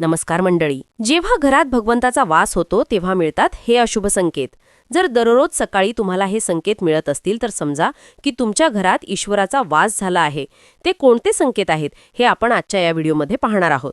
नमस्कार मंडळी. जेव्हा घरात भगवंताचा वास होतो तेव्हा मिळतात हे अशुभ संकेत. जर दररोज सकाळी तुम्हाला हे संकेत मिळत असतील तर समजा की तुमच्या घरात ईश्वराचा वास झाला आहे. ते कोणते संकेत आहेत हे आपण आजच्या या व्हिडिओमध्ये पाहणार आहोत.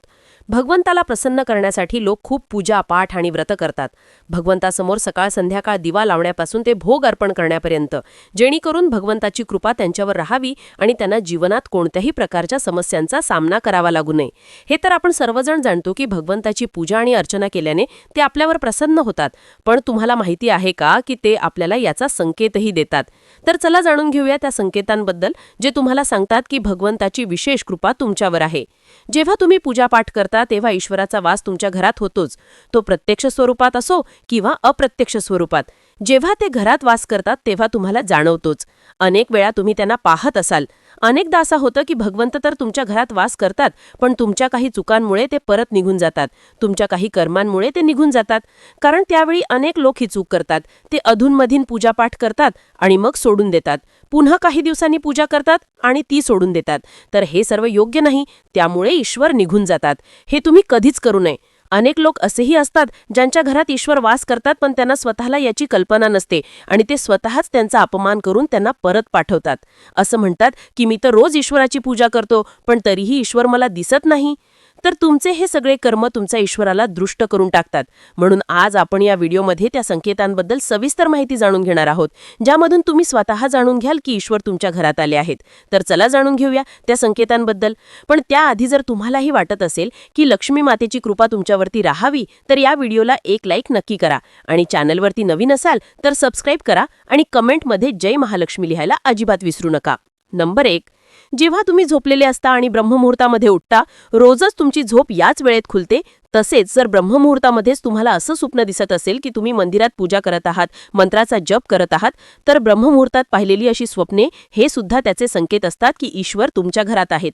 भगवंताला प्रसन्न करण्यासाठी लोक खूप पूजा पाठ आणि व्रत करतात. भगवंतासमोर सकाळ संध्याकाळ दिवा लावण्यापासून ते भोग अर्पण करण्यापर्यंत जेणेकरून भगवंताची कृपा त्यांच्यावर राहावी आणि त्यांना जीवनात कोणत्याही प्रकारच्या समस्यांचा सामना करावा लागू नये. हे तर आपण सर्वजण जाणतो की भगवंताची पूजा आणि अर्चना केल्याने ते आपल्यावर प्रसन्न होतात. पण तुम्हाला माहिती आहे का की ते आपल्याला याचा संकेतही देतात? तर चला जाणून घेऊया त्या संकेतांबद्दल जे तुम्हाला सांगतात की भगवंताची विशेष कृपा तुमच्यावर आहे. जेव्हा तुम्ही पूजापाठ करता तेव्हा ईश्वराचा वास तुमच्या घरात होतोच. तो प्रत्यक्ष स्वरूपात असो किंवा अप्रत्यक्ष स्वरूपात. जेव्हा ते घरात वास करतात तेव्हा तुम्हाला जाणवतोच. अनेक वेळा तुम्ही त्यांना पाहत असाल. अनेकदा असं होतं की भगवंत तर तुमच्या घरात वास करतात पण तुमच्या काही चुकांमुळे ते परत निघून जातात. तुमच्या काही कर्मांमुळे ते निघून जातात. कारण त्यावेळी अनेक लोक ही चूक करतात. ते अधूनमधीन पूजापाठ करतात आणि मग सोडून देतात. पुन्हा काही दिवसांनी पूजा करतात आणि ती सोडून देतात. तर हे सर्व योग्य नाही. त्यामुळे ईश्वर निघून जातात. हे तुम्ही कधीच करू नये. अनेक लोक असेही असतात ज्यांच्या घरात ईश्वर वास करतात पण त्यांना स्वतःला याची कल्पना नसते आणि ते स्वतःच त्यांचा अपमान करून त्यांना परत पाठवतात. असं म्हणतात की मी तर रोज ईश्वराची पूजा करतो पण तरीही ईश्वर मला दिसत नाही. तर तुमचे हे सगळे कर्म तुमच्या ईश्वराला दृष्ट करून टाकतात. म्हणून आज आपण या व्हिडिओमध्ये त्या संकेतांबद्दल सविस्तर माहिती जाणून घेणार आहोत ज्यामधून तुम्ही स्वतः जाणून घ्याल की ईश्वर तुमच्या घरात आले आहेत. तर चला जाणून घेऊया त्या संकेतांबद्दल. पण त्याआधी जर तुम्हालाही वाटत असेल की लक्ष्मी मातेची कृपा तुमच्यावरती राहावी तर या व्हिडिओला एक लाईक नक्की करा आणि चॅनलवरती नवीन असाल तर सबस्क्राईब करा आणि कमेंटमध्ये जय महालक्ष्मी लिहायला अजिबात विसरू नका. नंबर एक जेव्हा तुम्ही झोपलेले असता आणि ब्रह्ममुहूर्तामध्ये उठता रोजच तुमची झोप याच वेळेत खुलते. तसेच जर ब्रह्ममुहूर्तामध्येच तुम्हाला असं स्वप्न दिसत असेल की तुम्ही मंदिरात पूजा करत आहात मंत्राचा जप करत आहात तर ब्रह्ममुहूर्तात पाहिलेली अशी स्वप्ने हे सुद्धा त्याचे संकेत असतात की ईश्वर तुमच्या घरात आहेत.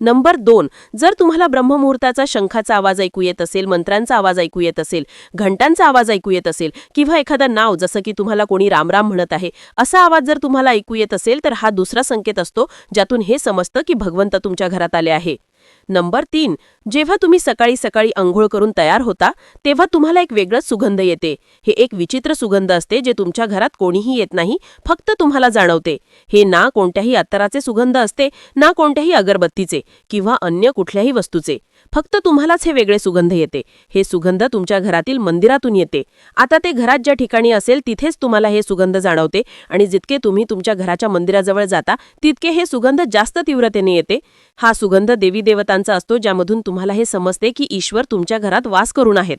नंबर दोन जर तुम्हाला ब्रह्ममुहूर्ताचा शंखाचा आवाज ऐकू येत असेल मंत्रांचा आवाज ऐकू येत असेल घंटांचा आवाज ऐकू येत असेल किंवा एखादं नाव जसं की तुम्हाला कोणी रामराम म्हणत आहे असा आवाज जर तुम्हाला ऐकू येत असेल तर हा दुसरा संकेत असतो ज्यातून हे समजतं की भगवंत तुमच्या घरात आले आहे. नंबर तीन जेव्हा तुम्ही सकाळी सकाळी अंघोळ करून तयार होता तेव्हा तुम्हाला एक वेगळंच सुगंध येते. हे एक विचित्र सुगंध असते जे तुमच्या घरात कोणीही येत नाही फक्त तुम्हाला जाणवते. हे ना कोणत्याही अत्तराचे सुगंध असते ना कोणत्याही अगरबत्तीचे किंवा अन्य कुठल्याही वस्तूचे. फक्त तुम्हालाच हे वेगळे सुगंध येते. हे सुगंध तुमच्या घरातील मंदिरातून येते. आता ते घरात ज्या ठिकाणी असेल तिथेच तुम्हाला हे सुगंध जाणवते आणि जितके तुम्ही तुमच्या घराच्या मंदिराजवळ जाता तितके हे सुगंध जास्त तीव्रतेने येते. हा सुगंध देवी देवतांचा असतो ज्यामधून तुम्हाला हे समजते की ईश्वर तुमच्या घरात वास करून आहेत.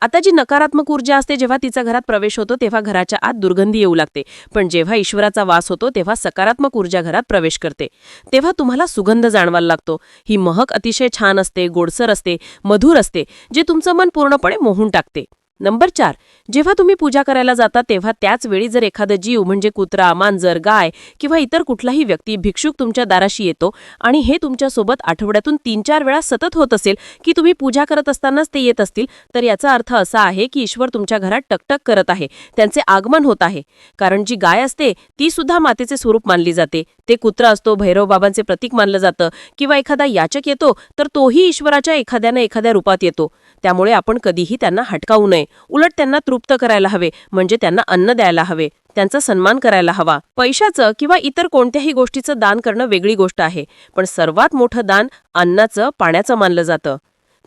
आता जी नकारात्मक ऊर्जा असते जेव्हा तिचा घरात प्रवेश होतो तेव्हा घराच्या आत दुर्गंधी येऊ लागते. पण जेव्हा ईश्वराचा वास होतो तेव्हा सकारात्मक ऊर्जा घरात प्रवेश करते. तेव्हा तुम्हाला सुगंध जाणवायला लागतो. ही महक अतिशय छान असते गोडसर असते मधुर असते जे तुमचं मन पूर्णपणे मोहून टाकते. नंबर चार. जेव्हा तुम्ही पूजा करायला जाता तेव्हा त्याच वेळी जर एखादं जीव म्हणजे कुत्रा मांजर गाय किंवा इतर कुठलाही व्यक्ती भिक्षुक तुमच्या दाराशी येतो आणि हे तुमच्यासोबत आठवड्यातून तीन चार वेळा सतत होत असेल की तुम्ही पूजा करत असतानाच ते येत असतील तर याचा अर्थ असा आहे की ईश्वर तुमच्या घरात टकटक करत आहे त्यांचे आगमन होत आहे. कारण जी गाय असते ती सुद्धा मातेचे स्वरूप मानली जाते. ते कुत्रा असतो भैरव बाबांचे प्रतीक मानलं जातं किंवा एखादा याचक येतो तर तोही ईश्वराच्या एखाद्यानं एखाद्या रूपात येतो. त्यामुळे आपण कधीही त्यांना हटकावू नये. उलट त्यांना तृप्त करायला हवे म्हणजे त्यांना अन्न द्यायला हवे. त्यांचा सन्मान करायला हवा. पैशाचं किंवा इतर कोणत्याही गोष्टीचं दान करणं वेगळी गोष्ट आहे पण सर्वात मोठं दान अन्नाचं पाण्याचं मानलं जातं.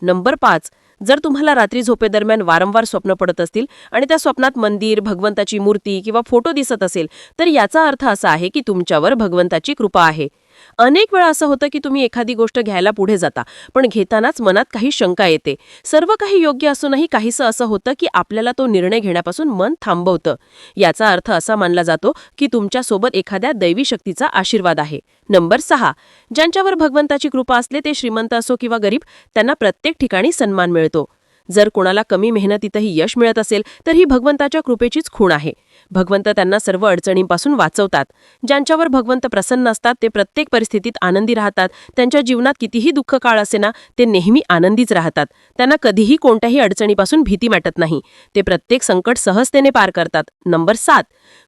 नंबर पाच जर तुम्हाला रात्री झोपेदरम्यान वारंवार स्वप्न पडत असतील आणि त्या स्वप्नात मंदिर भगवंताची मूर्ती किंवा फोटो दिसत असेल तर याचा अर्थ असा आहे की तुमच्यावर भगवंताची कृपा आहे. अनेक वेळा असं होतं की तुम्ही एखादी गोष्ट घ्यायला पुढे जाता पण घेतानाच मनात काही शंका येते. सर्व काही योग्य असूनही काहीसं असं होतं की आपल्याला तो निर्णय घेण्यापासून मन थांबवतं. याचा अर्थ असा मानला जातो की तुमच्यासोबत एखाद्या दैवी शक्तीचा आशीर्वाद आहे. नंबर सहा. ज्यांच्यावर भगवंताची कृपा असले ते श्रीमंत असो किंवा गरीब त्यांना प्रत्येक ठिकाणी सन्मान मिळतो. जर कोणाला कमी मेहनतीतही यश मिळत असेल तर ही भगवंताच्या कृपेचीच खूण आहे. भगवंत त्यांना सर्व अडचणींपासून वाचवतात. ज्यांच्यावर भगवंत प्रसन्न असतात ते प्रत्येक परिस्थितीत आनंदी राहतात. त्यांच्या जीवनात कितीही दुःख काळ असे ना ते नेहमी आनंदीच राहतात. त्यांना कधीही कोणत्याही अडचणीपासून भीती वाटत नाही. ते प्रत्येक संकट सहजतेने पार करतात. नंबर सात.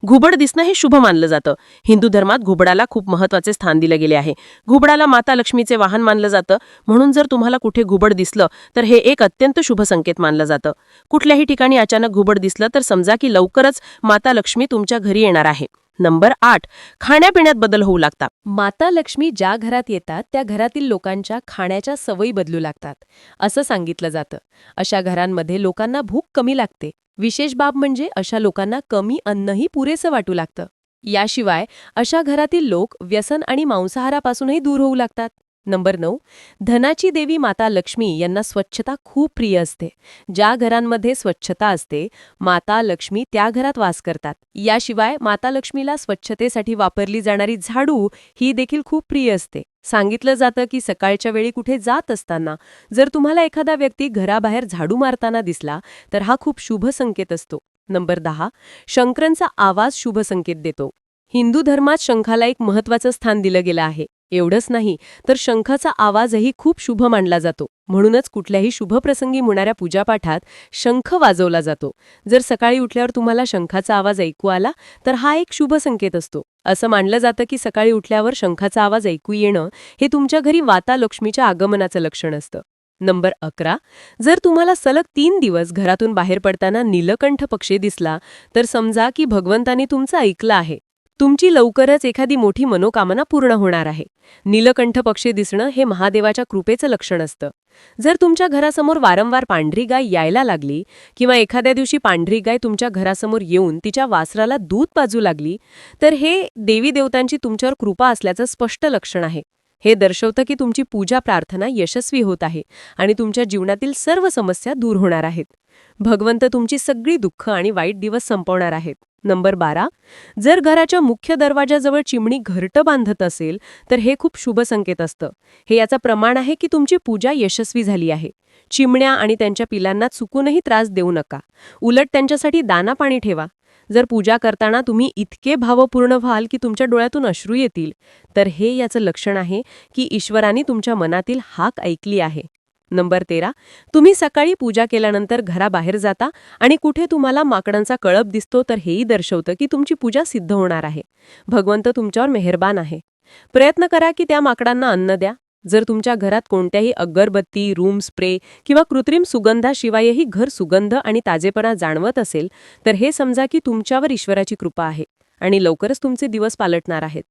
घुबड दिसणं हे शुभ मानलं जातं. हिंदू धर्मात घुबडाला खूप महत्त्वाचे स्थान दिले गेले आहे. घुबडाला माता लक्ष्मीचे वाहन मानलं जातं. म्हणून जर तुम्हाला कुठे घुबड दिसलं तर हे एक अत्यंत शुभ संकेत मानलं जातं. कुठल्याही ठिकाणी अचानक घुबड दिसलं तर समजा की लवकरच माता लक्ष्मी तुमच्या घरी येणार आहे. नंबर आठ खाण्यापिण्यात बदल होऊ लागतात. माता लक्ष्मी ज्या घरात येतात त्या घरातील लोकांच्या खाण्याच्या सवयी बदलू लागतात असं सांगितलं जातं. अशा घरांमध्ये लोकांना भूक कमी लागते. विशेष बाब म्हणजे अशा लोकांना कमी अन्नही पुरेसं वाटू लागतं. याशिवाय अशा घरातील लोक व्यसन आणि मांसाहारापासूनही दूर होऊ लागतात. नंबर नऊ धनाची देवी माता लक्ष्मी यांना स्वच्छता खूप प्रिय असते. ज्या घरांमध्ये स्वच्छता असते माता लक्ष्मी त्या घरात वास करतात. याशिवाय माता लक्ष्मीला स्वच्छतेसाठी वापरली जाणारी झाडू ही देखील खूप प्रिय असते. सांगितलं जातं की सकाळच्या वेळी कुठे जात असताना जर तुम्हाला एखादा व्यक्ती घराबाहेर झाडू मारताना दिसला तर हा खूप शुभ संकेत असतो. नंबर दहा शंकरांचा आवाज शुभ संकेत देतो. हिंदू धर्मात शंखाला एक महत्वाचं स्थान दिलं गेलं आहे. एवढंच नाही तर शंखाचा आवाजही खूप शुभ मानला जातो. म्हणूनच कुठल्याही शुभप्रसंगी होणाऱ्या पूजापाठात शंख वाजवला जातो. जर सकाळी उठल्यावर तुम्हाला शंखाचा आवाज ऐकू आला तर हा एक शुभ संकेत असतो. असं मानलं जातं की सकाळी उठल्यावर शंखाचा आवाज ऐकू येणं हे तुमच्या घरी वाता लक्ष्मीच्या आगमनाचं लक्षण असतं. नंबर अकरा. जर तुम्हाला सलग तीन दिवस घरातून बाहेर पडताना नीलकंठ पक्षी दिसला तर समजा की भगवंतानी तुमचं ऐकलं आहे. तुमची लवकरच एखादी मोठी मनोकामना पूर्ण होणार आहे. नीलकंठ पक्षी दिसणं हे महादेवाच्या कृपेचं लक्षण असतं. जर तुमच्या घरासमोर वारंवार पांढरी गाय यायला लागली किंवा एखाद्या दिवशी पांढरी गाय तुमच्या घरासमोर येऊन तिच्या वासराला दूध पाजू लागली तर हे देवी देवतांची तुमच्यावर कृपा असल्याचं स्पष्ट लक्षण आहे. हे दर्शवतं की तुमची पूजा प्रार्थना यशस्वी होत आहे आणि तुमच्या जीवनातील सर्व समस्या दूर होणार आहेत. भगवंत तुमची सगळी दुःख आणि वाईट दिवस संपवणार आहेत. नंबर बारा. जर घराच्या मुख्य दरवाजाजवळ चिमणी घरटं बांधत असेल तर हे खूप शुभ संकेत असतं. हे याचं प्रमाण आहे की तुमची पूजा यशस्वी झाली आहे. चिमण्या आणि त्यांच्या पिलांना चुकूनही त्रास देऊ नका. उलट त्यांच्यासाठी दाना पाणी ठेवा. जर पूजा करताना तुम्ही इतके भावपूर्ण व्हाल की तुमच्या डोळ्यातून अश्रू येतील तर हे याचं लक्षण आहे की ईश्वराने तुमच्या मनातील हाक ऐकली आहे. नंबर तेरा तुम्ही सकाळी पूजा केल्यानंतर घराबाहेर जाता आणि कुठे तुम्हाला माकडांचा कळप दिसतो तर हेही दर्शवतं की तुमची पूजा सिद्ध होणार आहे. भगवंत तुमच्यावर मेहरबान आहे. प्रयत्न करा की त्या माकडांना अन्न द्या. जर तुमच्या घरात कोणत्याही अगरबत्ती रूम स्प्रे किंवा कृत्रिम सुगंधाशिवायही घर सुगंध आणि ताजेपणा जाणवत असेल तर हे समजा की तुमच्यावर ईश्वराची कृपा आहे. आणि लवकरच तुमचे दिवस पालटणार आहेत.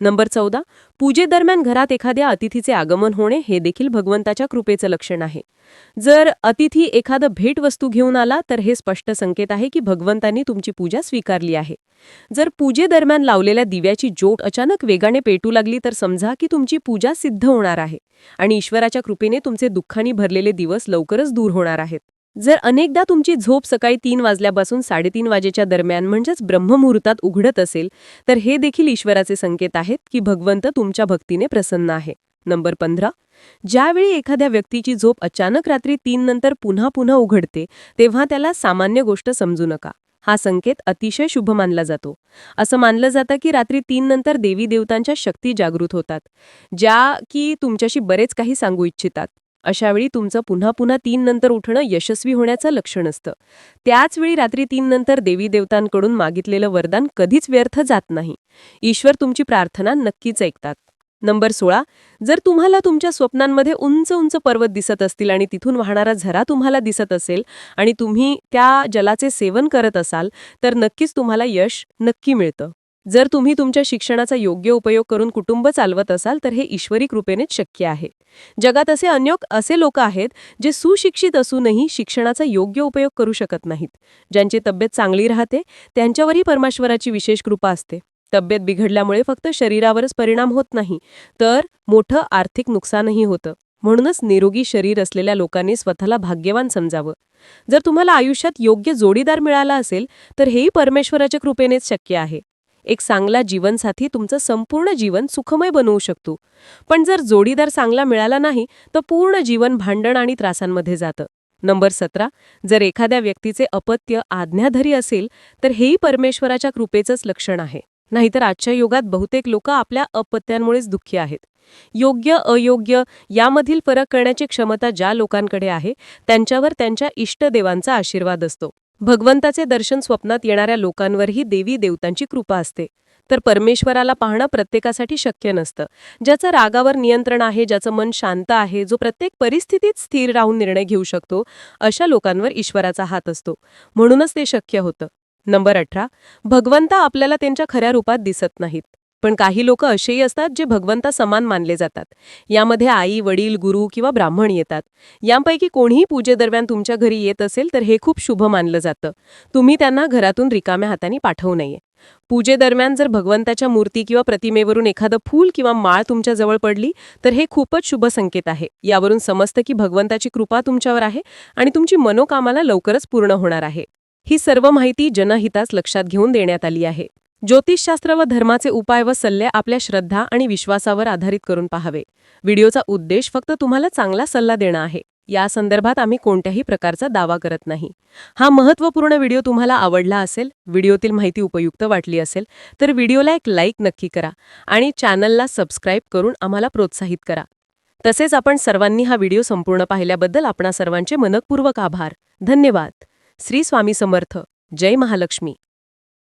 नंबर चौदा पूजेदरम्यान घरात एखाद्या अतिथीचे आगमन होणे हे देखील भगवंताच्या कृपेचं लक्षण आहे. जर अतिथी एखादं भेटवस्तू घेऊन आला तर हे स्पष्ट संकेत आहे की भगवंतांनी तुमची पूजा स्वीकारली आहे. जर पूजेदरम्यान लावलेल्या दिव्याची ज्योत अचानक वेगाने पेटू लागली तर समजा की तुमची पूजा सिद्ध होणार आहे आणि ईश्वराच्या कृपेने तुमचे दुःखाने भरलेले दिवस लवकरच दूर होणार आहेत. जर अनेकदा तुमची झोप सकाळी तीन वाजल्यापासून साडेतीन वाजेच्या दरम्यान म्हणजेच ब्रह्ममुहूर्तात उघडत असेल तर हे देखील ईश्वराचे संकेत आहेत की भगवंत तुमच्या भक्तीने प्रसन्न आहे. नंबर पंधरा. ज्यावेळी एखाद्या व्यक्तीची झोप अचानक रात्री तीन नंतर पुन्हा पुन्हा उघडते तेव्हा त्याला सामान्य गोष्ट समजू नका. हा संकेत अतिशय शुभ मानला जातो. असं मानलं जातं की रात्री तीन नंतर देवी देवतांच्या शक्ती जागृत होतात ज्या की तुमच्याशी बरेच काही सांगू इच्छितात. अशावेळी तुमचं पुन्हा पुन्हा तीन नंतर उठणं यशस्वी होण्याचं लक्षण असतं. त्याच वेळी रात्री तीन नंतर देवी देवतांकडून मागितलेलं वरदान कधीच व्यर्थ जात नाही. ईश्वर तुमची प्रार्थना नक्कीच ऐकतात. नंबर सोळा. जर तुम्हाला तुमच्या स्वप्नांमध्ये उंच उंच पर्वत दिसत असतील आणि तिथून वाहणारा झरा तुम्हाला दिसत असेल आणि तुम्ही त्या जलाचे सेवन करत असाल तर नक्कीच तुम्हाला यश नक्की मिळतं. जर तुम्ही तुमच्या शिक्षणाचा योग्य उपयोग करून कुटुंब चालवत असाल तर हे ईश्वरी कृपेनेच शक्य आहे. जगात असे अनेक असे लोक आहेत जे सुशिक्षित असूनही शिक्षणाचा योग्य उपयोग करू शकत नाहीत. ज्यांची तब्येत चांगली राहते त्यांच्यावरही परमेश्वराची विशेष कृपा असते. तब्येत बिघडल्यामुळे फक्त शरीरावरच परिणाम होत नाही तर मोठं आर्थिक नुकसानही होतं. म्हणूनच निरोगी शरीर असलेल्या लोकांनी स्वतःला भाग्यवान समजावं. जर तुम्हाला आयुष्यात योग्य जोडीदार मिळाला असेल तर हेही परमेश्वराच्या कृपेनेच शक्य आहे. एक चांगला जीवनसाथी तुमचं संपूर्ण जीवन सुखमय बनवू शकतो. पण जर जोडीदार चांगला मिळाला नाही तर पूर्ण जीवन भांडण आणि त्रासांमध्ये जातं. नंबर सतरा जर एखाद्या व्यक्तीचे अपत्य आज्ञाधरी असेल तर हेही परमेश्वराच्या कृपेचंच लक्षण आहे. नाहीतर आजच्या युगात बहुतेक लोक आपल्या अपत्यांमुळेच दुःखी आहेत. योग्य अयोग्य यामधील फरक करण्याची क्षमता ज्या लोकांकडे आहे त्यांच्यावर त्यांच्या इष्टदेवांचा आशीर्वाद असतो. भगवंताचे दर्शन स्वप्नात येणाऱ्या लोकांवरही देवी देवतांची कृपा असते. तर परमेश्वराला पाहणं प्रत्येकासाठी शक्य नसतं. ज्याचं रागावर नियंत्रण आहे ज्याचं मन शांत आहे जो प्रत्येक परिस्थितीत स्थिर राहून निर्णय घेऊ शकतो अशा लोकांवर ईश्वराचा हात असतो. म्हणूनच ते शक्य होतं. नंबर अठरा. भगवंता आपल्याला त्यांच्या खऱ्या रूपात दिसत नाहीत. पण काही लोक असेही असतात जे भगवंता समान मानले जातात. यामध्ये आई वडील गुरु किंवा ब्राह्मण येतात. यांपैकी कोणीही पूजेदरम्यान तुमच्या घरी येत असेल तर हे खूप शुभ मानलं जातं. तुम्ही त्यांना घरातून रिकाम्या हाताने पाठवू नये. पूजेदरम्यान जर भगवंताच्या मूर्ती किंवा प्रतिमेवरून एखादं फूल किंवा माळ तुमच्या जवळ पडली तर हे खूपच शुभ संकेत आहे. यावरून समजतं की भगवंताची कृपा तुमच्यावर आहे आणि तुमची मनोकामाला लवकरच पूर्ण होणार आहे. ही सर्व माहिती जनहितास लक्षात घेऊन देण्यात आली आहे. ज्योतिषशास्त्र व धर्माचे उपाय व सल्ले आपल्या श्रद्धा आणि विश्वासावर आधारित करून पाहावे. व्हिडिओचा उद्देश फक्त तुम्हाला चांगला सल्ला देणं आहे. या संदर्भात आम्ही कोणत्याही प्रकारचा दावा करत नाही. हा महत्त्वपूर्ण व्हिडिओ तुम्हाला आवडला असेल व्हिडिओतील माहिती उपयुक्त वाटली असेल तर व्हिडिओला एक लाईक नक्की करा आणि चॅनलला सबस्क्राईब करून आम्हाला प्रोत्साहित करा. तसेच आपण सर्वांनी हा व्हिडिओ संपूर्ण पाहिल्याबद्दल आपणा सर्वांचे मनपूर्वक आभार. धन्यवाद. श्री स्वामी समर्थ. जय महालक्ष्मी.